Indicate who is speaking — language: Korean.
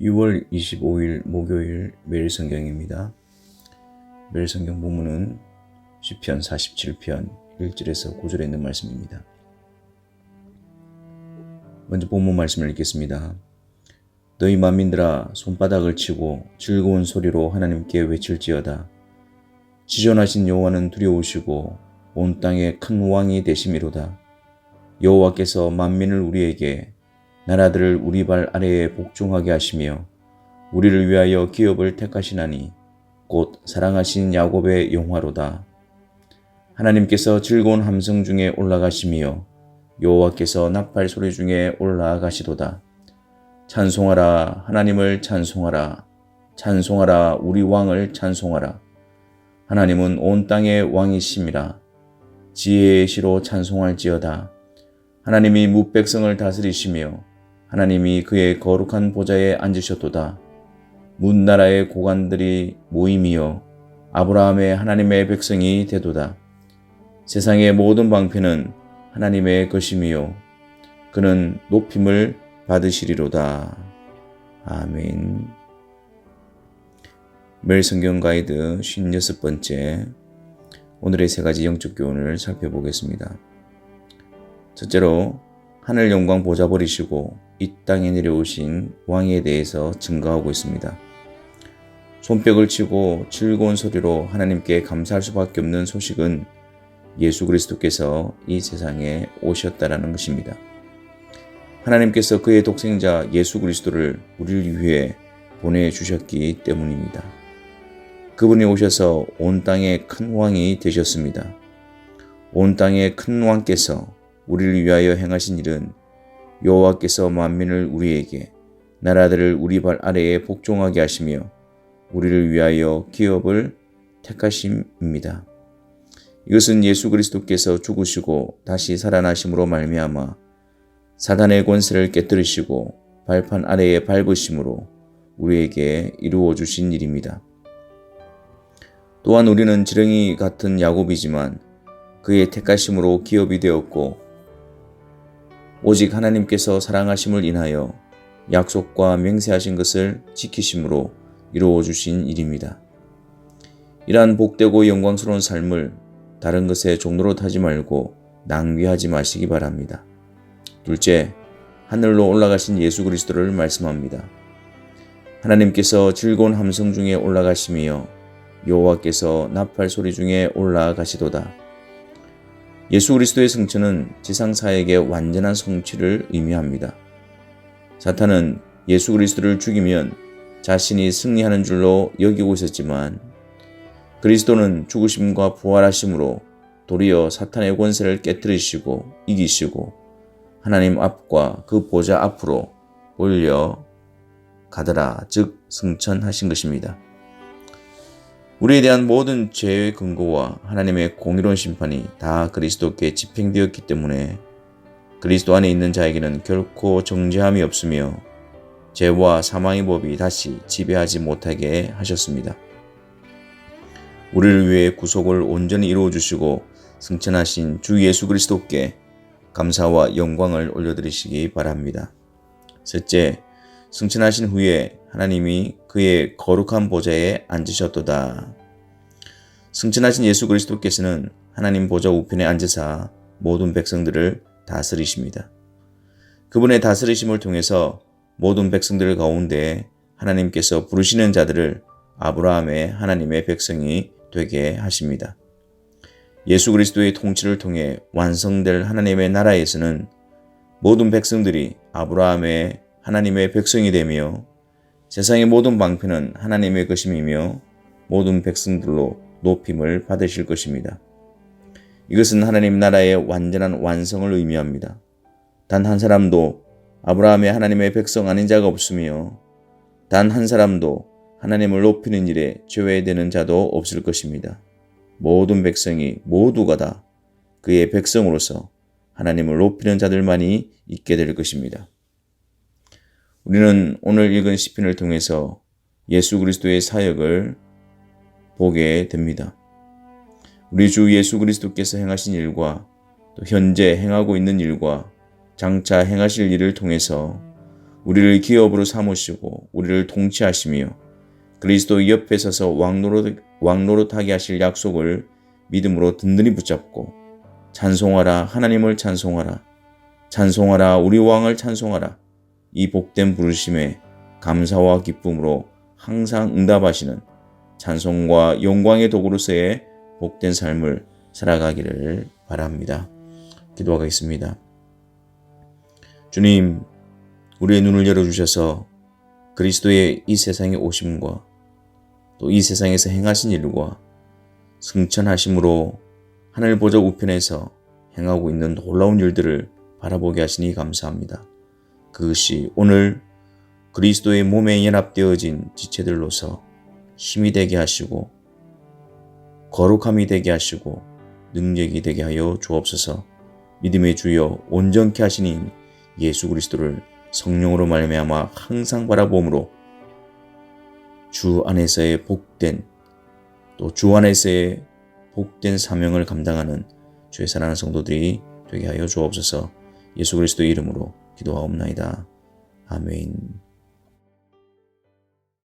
Speaker 1: 6월 25일 목요일 매일 성경입니다. 매일 성경 본문은 시편 47편 1절에서 9절에 있는 말씀입니다. 먼저 본문 말씀을 읽겠습니다. 너희 만민들아 손바닥을 치고 즐거운 소리로 하나님께 외칠지어다. 지존하신 여호와는 두려우시고 온 땅의 큰 왕이 되심이로다. 여호와께서 만민을 우리에게 나라들을 우리 발 아래에 복종하게 하시며 우리를 위하여 기업을 택하시나니 곧 사랑하신 야곱의 영화로다. 하나님께서 즐거운 함성 중에 올라가시며 여호와께서 나팔 소리 중에 올라가시도다. 찬송하라 하나님을 찬송하라 찬송하라 우리 왕을 찬송하라 하나님은 온 땅의 왕이심이라 지혜의 시로 찬송할지어다 하나님이 무백성을 다스리시며 하나님이 그의 거룩한 보좌에 앉으셨도다 문 나라의 고관들이 모임이여 아브라함의 하나님의 백성이 되도다 세상의 모든 방패는 하나님의 것임이요 그는 높임을 받으시리로다. 아멘. 매일 성경 가이드 56번째 오늘의 세 가지 영적 교훈을 살펴보겠습니다. 첫째로 하늘 영광 보좌 버리시고 이 땅에 내려오신 왕에 대해서 증거하고 있습니다. 손뼉을 치고 즐거운 소리로 하나님께 감사할 수밖에 없는 소식은 예수 그리스도께서 이 세상에 오셨다라는 것입니다. 하나님께서 그의 독생자 예수 그리스도를 우리를 위해 보내주셨기 때문입니다. 그분이 오셔서 온 땅의 큰 왕이 되셨습니다. 온 땅의 큰 왕께서 우리를 위하여 행하신 일은 여호와께서 만민을 우리에게 나라들을 우리 발 아래에 복종하게 하시며 우리를 위하여 기업을 택하심입니다. 이것은 예수 그리스도께서 죽으시고 다시 살아나심으로 말미암아 사단의 권세를 깨뜨리시고 발판 아래에 밟으심으로 우리에게 이루어 주신 일입니다. 또한 우리는 지렁이 같은 야곱이지만 그의 택하심으로 기업이 되었고 오직 하나님께서 사랑하심을 인하여 약속과 맹세하신 것을 지키심으로 이루어 주신 일입니다. 이러한 복되고 영광스러운 삶을 다른 것에 타지 말고 낭비하지 마시기 바랍니다. 둘째, 하늘로 올라가신 예수 그리스도를 말씀합니다. 하나님께서 즐거운 함성 중에 올라가시며 여호와께서 나팔 소리 중에 올라가시도다. 예수 그리스도의 승천은 지상 사역의 완전한 성취를 의미합니다. 사탄은 예수 그리스도를 죽이면 자신이 승리하는 줄로 여기고 있었지만 그리스도는 죽으심과 부활하심으로 도리어 사탄의 권세를 깨뜨리시고 이기시고 하나님 앞과 그 보좌 앞으로 올려 가더라 즉 승천하신 것입니다. 우리에 대한 모든 죄의 근거와 하나님의 공의로운 심판이 다 그리스도께 집행되었기 때문에 그리스도 안에 있는 자에게는 결코 정죄함이 없으며 죄와 사망의 법이 다시 지배하지 못하게 하셨습니다. 우리를 위해 구속을 온전히 이루어 주시고 승천하신 주 예수 그리스도께 감사와 영광을 올려드리시기 바랍니다. 셋째, 승천하신 후에 하나님이 그의 거룩한 보좌에 앉으셨도다. 승천하신 예수 그리스도께서는 하나님 보좌 우편에 앉으사 모든 백성들을 다스리십니다. 그분의 다스리심을 통해서 모든 백성들 가운데 하나님께서 부르시는 자들을 아브라함의 하나님의 백성이 되게 하십니다. 예수 그리스도의 통치를 통해 완성될 하나님의 나라에서는 모든 백성들이 아브라함의 하나님의 백성이 되며 세상의 모든 방패는 하나님의 것임이며 모든 백성들로 높임을 받으실 것입니다. 이것은 하나님 나라의 완전한 완성을 의미합니다. 단 한 사람도 아브라함의 하나님의 백성 아닌 자가 없으며 단 한 사람도 하나님을 높이는 일에 죄외되는 자도 없을 것입니다. 모든 백성이 모두가 다 그의 백성으로서 하나님을 높이는 자들만이 있게 될 것입니다. 우리는 오늘 읽은 시편을 통해서 예수 그리스도의 사역을 보게 됩니다. 우리 주 예수 그리스도께서 행하신 일과 또 현재 행하고 있는 일과 장차 행하실 일을 통해서 우리를 기업으로 삼으시고 우리를 통치하시며 그리스도 옆에 서서 왕노릇, 왕노릇하게 하실 약속을 믿음으로 든든히 붙잡고 찬송하라 하나님을 찬송하라 찬송하라 우리 왕을 찬송하라 이 복된 부르심에 감사와 기쁨으로 항상 응답하시는 찬송과 영광의 도구로서의 복된 삶을 살아가기를 바랍니다. 기도하겠습니다. 주님, 우리의 눈을 열어주셔서 그리스도의 이 세상에 오심과 또 이 세상에서 행하신 일과 승천하심으로 하늘 보좌 우편에서 행하고 있는 놀라운 일들을 바라보게 하시니 감사합니다. 그것이 오늘 그리스도의 몸에 연합되어진 지체들로서 힘이 되게 하시고 거룩함이 되게 하시고 능력이 되게 하여 주옵소서. 믿음의 주여 온전케 하시니 예수 그리스도를 성령으로 말미암아 항상 바라봄으로 주 안에서의 복된 또 주 안에서의 복된 사명을 감당하는 주의 사랑하는 성도들이 되게 하여 주옵소서. 예수 그리스도의 이름으로 기도하옵나이다. 아멘.